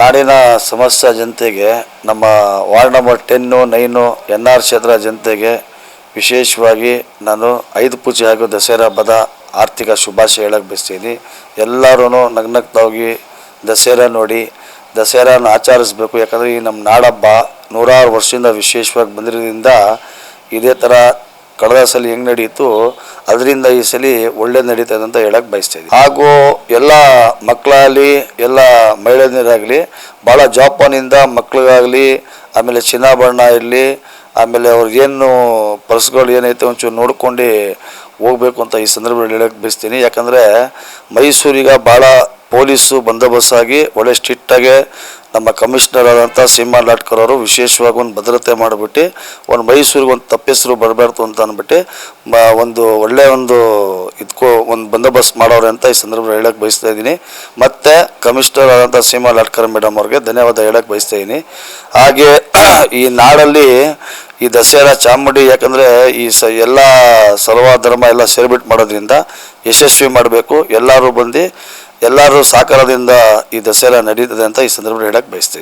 ನಾಡಿನ ಸಮಸ್ಯೆ ಜನತೆಗೆ, ನಮ್ಮ ward number ten, nine, N R ಕ್ಷೇತ್ರ ಜನತೆಗೆ ವಿಶೇಷವಾಗಿ ನಾನು ಐದು ಪೂಜೆ ಹಾಗೂ ದಸರಾ ಹಬ್ಬದ ಆರ್ಥಿಕ ಶುಭಾಶಯ ಹೇಳಕ್ಕೆ ಬಯಸ್ತೀನಿ. ಎಲ್ಲರೂ ನಗ್ನಗ್ತಾಗಿ ದಸರಾ ನೋಡಿ, ದಸರಾನ ಆಚರಿಸ್ಬೇಕು. ಯಾಕಂದರೆ ಈ ನಮ್ಮ ನಾಡಹಬ್ಬ ನೂರಾರು ವರ್ಷದಿಂದ ವಿಶೇಷವಾಗಿ ಬಂದಿರೋದ್ರಿಂದ ಇದೇ ಥರ ಕಳೆದ ಸಲ ಹೆಂಗೆ ನಡೆಯಿತು ಅದರಿಂದ ಈ ಸಲ ಒಳ್ಳೆ ನಡೀತದೆ ಅಂತ ಹೇಳಕ್ಕೆ ಬಯಸ್ತಾ ಹಾಗೂ ಎಲ್ಲ ಮಕ್ಕಳಾಗಲಿ, ಎಲ್ಲ ಮಹಿಳೆಯರಾಗಲಿ ಭಾಳ ಜೋಪಾನಿಂದ ಮಕ್ಳಿಗಾಗಲಿ ಆಮೇಲೆ ಚಿನ್ನಾಭರಣ ಇರಲಿ, ಆಮೇಲೆ ಅವ್ರಿಗೇನು ಪರ್ಸ್ಗಳು ಏನೈತೆ ಒಂಚೂರು ನೋಡ್ಕೊಂಡು ಹೋಗ್ಬೇಕು ಅಂತ ಈ ಸಂದರ್ಭದಲ್ಲಿ ಹೇಳಕ್ಕೆ ಬಯಸ್ತೀನಿ. ಯಾಕಂದರೆ ಮೈಸೂರಿಗೆ ಭಾಳ ಪೊಲೀಸು ಬಂದೋಬಸ್ತಾಗಿ ಒಳ್ಳೆ ಸ್ಟ್ರಿಕ್ಟಾಗಿ ನಮ್ಮ ಕಮಿಷನರ್ ಆದಂಥ ಸೀಮಾ ಲಾಟ್ಕರ್ ಅವರು ವಿಶೇಷವಾಗಿ ಒಂದು ಭದ್ರತೆ ಮಾಡಿಬಿಟ್ಟು, ಒಂದು ಮೈಸೂರಿಗೆ ಒಂದು ತಪ್ಪೆಸರು ಬರಬಾರ್ದು ಅಂತ ಅಂದ್ಬಿಟ್ಟು, ಮ, ಒಂದು ಒಳ್ಳೆಯ ಒಂದು ಇದ್ಕೋ, ಒಂದು ಬಂದೋಬಸ್ತ್ ಮಾಡೋರೆ ಅಂತ ಈ ಸಂದರ್ಭದಲ್ಲಿ ಹೇಳಕ್ಕೆ ಬಯಸ್ತಾ ಇದ್ದೀನಿ. ಮತ್ತು ಕಮಿಷನರ್ ಆದಂಥ ಸೀಮಾ ಲಾಟ್ಕರ್ ಮೇಡಮ್ ಅವ್ರಿಗೆ ಧನ್ಯವಾದ ಹೇಳಕ್ಕೆ ಬಯಸ್ತಾ ಇದ್ದೀನಿ. ಹಾಗೆ ಈ ನಾಡಲ್ಲಿ ಈ ದಸರಾ ಚಾಮುಂಡಿ, ಯಾಕಂದರೆ ಈ ಸ, ಎಲ್ಲ ಸರ್ವ ಧರ್ಮ ಎಲ್ಲ ಸೇರಿಬಿಟ್ಟು ಮಾಡೋದ್ರಿಂದ ಯಶಸ್ವಿ ಮಾಡಬೇಕು. ಎಲ್ಲರೂ ಬಂದು ಎಲ್ಲರೂ ಸಹಕಾರದಿಂದ ಈ ದಸರಾ ನಡೀತದೆ ಅಂತ ಈ ಸಂದರ್ಭದಲ್ಲಿ ಹೇಳಕ್ಕೆ ಬಯಸ್ತಾ